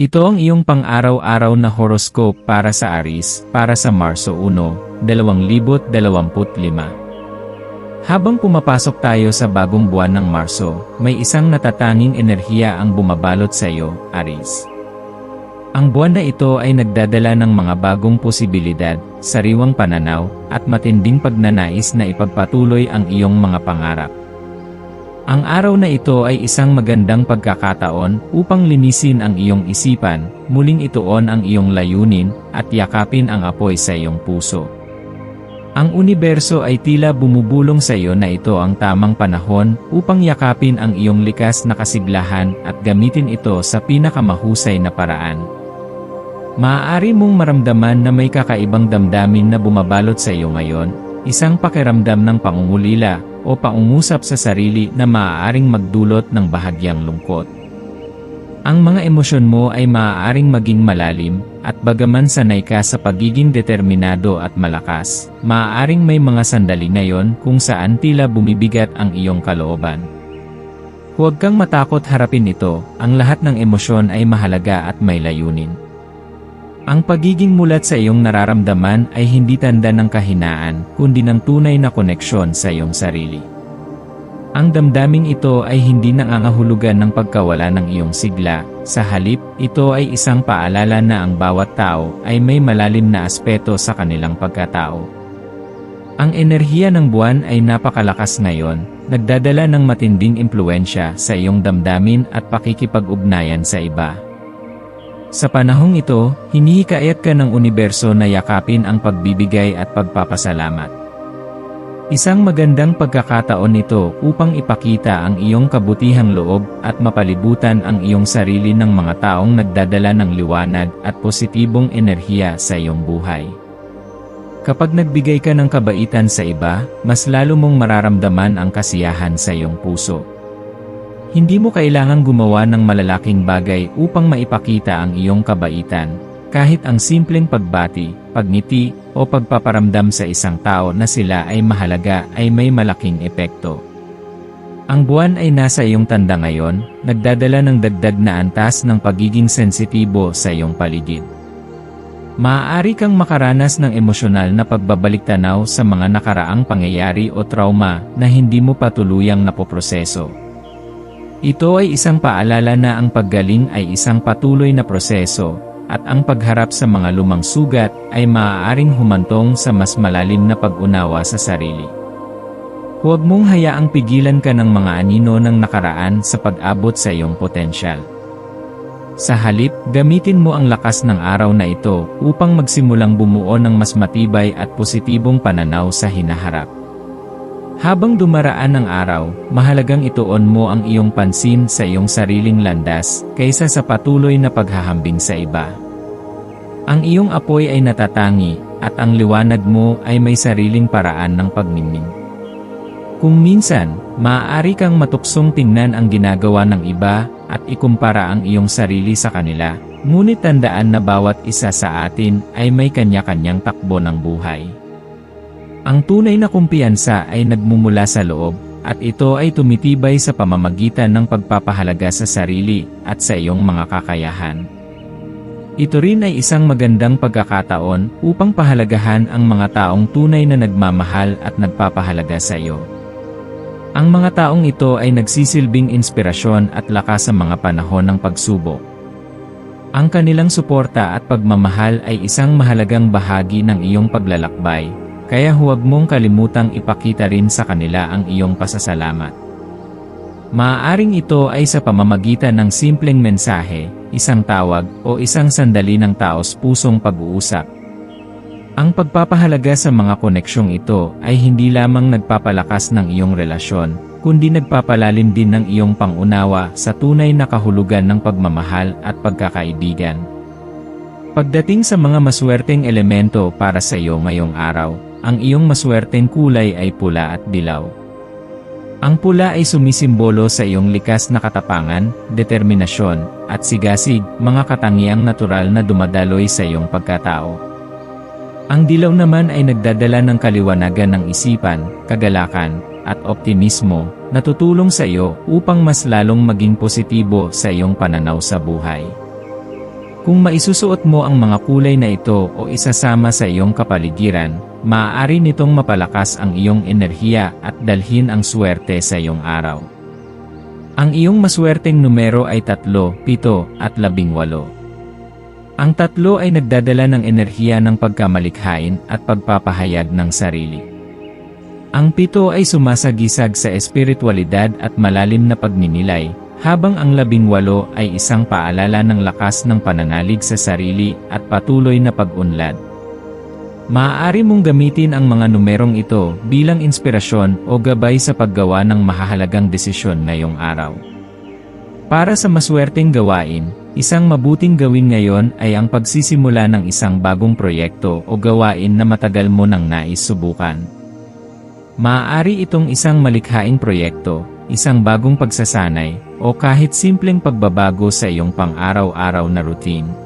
Ito ang iyong pang-araw-araw na horoscope para sa Aris, para sa Marso 1, 2025. Habang pumapasok tayo sa bagong buwan ng Marso, may isang natatanging enerhiya ang bumabalot sa iyo, Aris. Ang buwan na ito ay nagdadala ng mga bagong posibilidad, sariwang pananaw, at matinding pagnanais na ipagpatuloy ang iyong mga pangarap. Ang araw na ito ay isang magandang pagkakataon upang linisin ang iyong isipan, muling ituon ang iyong layunin, at yakapin ang apoy sa iyong puso. Ang universo ay tila bumubulong sa iyo na ito ang tamang panahon upang yakapin ang iyong likas na kasiglahan at gamitin ito sa pinakamahusay na paraan. Maaari mong maramdaman na may kakaibang damdamin na bumabalot sa iyo ngayon, isang pakiramdam ng pangungulila, o paungusap sa sarili na maaaring magdulot ng bahagyang lungkot. Ang mga emosyon mo ay maaaring maging malalim, at bagaman sanay ka sa pagiging determinado at malakas, maaaring may mga sandali ngayon kung saan tila bumibigat ang iyong kalooban. Huwag kang matakot harapin ito, ang lahat ng emosyon ay mahalaga at may layunin. Ang pagiging mulat sa iyong nararamdaman ay hindi tanda ng kahinaan, kundi ng tunay na koneksyon sa iyong sarili. Ang damdaming ito ay hindi nangangahulugan ng pagkawala ng iyong sigla, sa halip, ito ay isang paalala na ang bawat tao ay may malalim na aspeto sa kanilang pagkatao. Ang enerhiya ng buwan ay napakalakas ngayon, nagdadala ng matinding impluensya sa iyong damdamin at pakikipag-ugnayan sa iba. Sa panahong ito, hinihikayat ka ng universo na yakapin ang pagbibigay at pagpapasalamat. Isang magandang pagkakataon ito upang ipakita ang iyong kabutihang loob at mapalibutan ang iyong sarili ng mga taong nagdadala ng liwanag at positibong enerhiya sa iyong buhay. Kapag nagbigay ka ng kabaitan sa iba, mas lalo mong mararamdaman ang kasiyahan sa iyong puso. Hindi mo kailangang gumawa ng malalaking bagay upang maipakita ang iyong kabaitan. Kahit ang simpleng pagbati, pagngiti, o pagpaparamdam sa isang tao na sila ay mahalaga ay may malaking epekto. Ang buwan ay nasa iyong tanda ngayon, nagdadala ng dagdag na antas ng pagiging sensitibo sa iyong paligid. Maaari kang makaranas ng emosyonal na pagbabalik tanaw sa mga nakaraang pangyayari o trauma na hindi mo pa tuluyang napoproseso. Ito ay isang paalala na ang paggaling ay isang patuloy na proseso, at ang pagharap sa mga lumang sugat ay maaaring humantong sa mas malalim na pag-unawa sa sarili. Huwag mong hayaang pigilan ka ng mga anino ng nakaraan sa pag-abot sa iyong potensyal. Sa halip, gamitin mo ang lakas ng araw na ito upang magsimulang bumuo ng mas matibay at positibong pananaw sa hinaharap. Habang dumaraan ang araw, mahalagang ituon mo ang iyong pansin sa iyong sariling landas, kaysa sa patuloy na paghahambing sa iba. Ang iyong apoy ay natatangi, at ang liwanag mo ay may sariling paraan ng pagmingming. Kung minsan, maaari kang matuksong tingnan ang ginagawa ng iba, at ikumpara ang iyong sarili sa kanila, ngunit tandaan na bawat isa sa atin ay may kanya-kanyang takbo ng buhay. Ang tunay na kumpiyansa ay nagmumula sa loob, at ito ay tumitibay sa pamamagitan ng pagpapahalaga sa sarili at sa iyong mga kakayahan. Ito rin ay isang magandang pagkakataon upang pahalagahan ang mga taong tunay na nagmamahal at nagpapahalaga sa iyo. Ang mga taong ito ay nagsisilbing inspirasyon at lakas sa mga panahon ng pagsubok. Ang kanilang suporta at pagmamahal ay isang mahalagang bahagi ng iyong paglalakbay, kaya huwag mong kalimutang ipakita rin sa kanila ang iyong pasasalamat. Maaaring ito ay sa pamamagitan ng simpleng mensahe, isang tawag, o isang sandali ng taos pusong pag-uusap. Ang pagpapahalaga sa mga koneksyong ito ay hindi lamang nagpapalakas ng iyong relasyon, kundi nagpapalalim din ng iyong pangunawa sa tunay na kahulugan ng pagmamahal at pagkakaibigan. Pagdating sa mga maswerteng elemento para sa iyo ngayong araw, ang iyong maswerteng kulay ay pula at dilaw. Ang pula ay sumisimbolo sa iyong likas na katapangan, determinasyon, at sigasig, mga katangiang natural na dumadaloy sa iyong pagkatao. Ang dilaw naman ay nagdadala ng kaliwanagan ng isipan, kagalakan, at optimismo, na tutulong sa iyo upang mas lalong maging positibo sa iyong pananaw sa buhay. Kung maisusuot mo ang mga kulay na ito o isasama sa iyong kapaligiran, maaari nitong mapalakas ang iyong enerhiya at dalhin ang swerte sa iyong araw. Ang iyong maswerteng numero ay 3, 7 at 18. Ang tatlo ay nagdadala ng enerhiya ng pagkamalikhain at pagpapahayag ng sarili. Ang pito ay sumasagisag sa espiritualidad at malalim na pagninilay, habang ang labing walo ay isang paalala ng lakas ng pananalig sa sarili at patuloy na pag-unlad. Maaari mong gamitin ang mga numerong ito bilang inspirasyon o gabay sa paggawa ng mahahalagang desisyon ngayong araw. Para sa maswerteng gawain, isang mabuting gawin ngayon ay ang pagsisimula ng isang bagong proyekto o gawain na matagal mo nang nais subukan. Maaari itong isang malikhaing proyekto, isang bagong pagsasanay, o kahit simpleng pagbabago sa iyong pang-araw-araw na routine.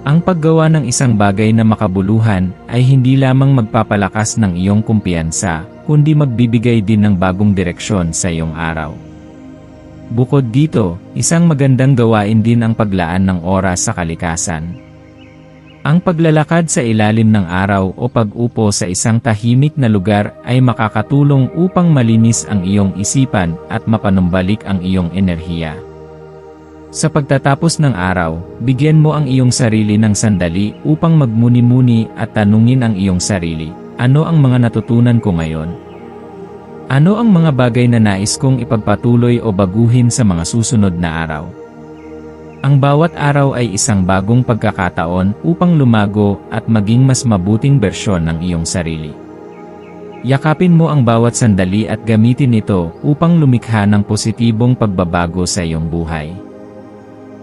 Ang paggawa ng isang bagay na makabuluhan ay hindi lamang magpapalakas ng iyong kumpiyansa, kundi magbibigay din ng bagong direksyon sa iyong araw. Bukod dito, isang magandang gawain din ang paglaan ng oras sa kalikasan. Ang paglalakad sa ilalim ng araw o pag-upo sa isang tahimik na lugar ay makakatulong upang malinis ang iyong isipan at mapanumbalik ang iyong enerhiya. Sa pagtatapos ng araw, bigyan mo ang iyong sarili ng sandali upang magmuni-muni at tanungin ang iyong sarili, ano ang mga natutunan ko ngayon? Ano ang mga bagay na nais kong ipagpatuloy o baguhin sa mga susunod na araw? Ang bawat araw ay isang bagong pagkakataon upang lumago at maging mas mabuting bersyon ng iyong sarili. Yakapin mo ang bawat sandali at gamitin ito upang lumikha ng positibong pagbabago sa iyong buhay.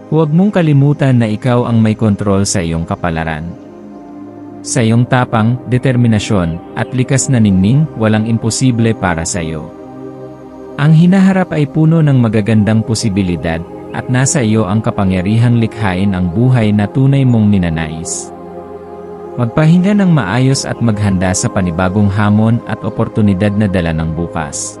Huwag mong kalimutan na ikaw ang may kontrol sa iyong kapalaran. Sa iyong tapang, determinasyon, at likas na ningning, walang imposible para sa iyo. Ang hinaharap ay puno ng magagandang posibilidad, at nasa iyo ang kapangyarihang likhain ang buhay na tunay mong ninanais. Magpahinga ng maayos at maghanda sa panibagong hamon at oportunidad na dala ng bukas.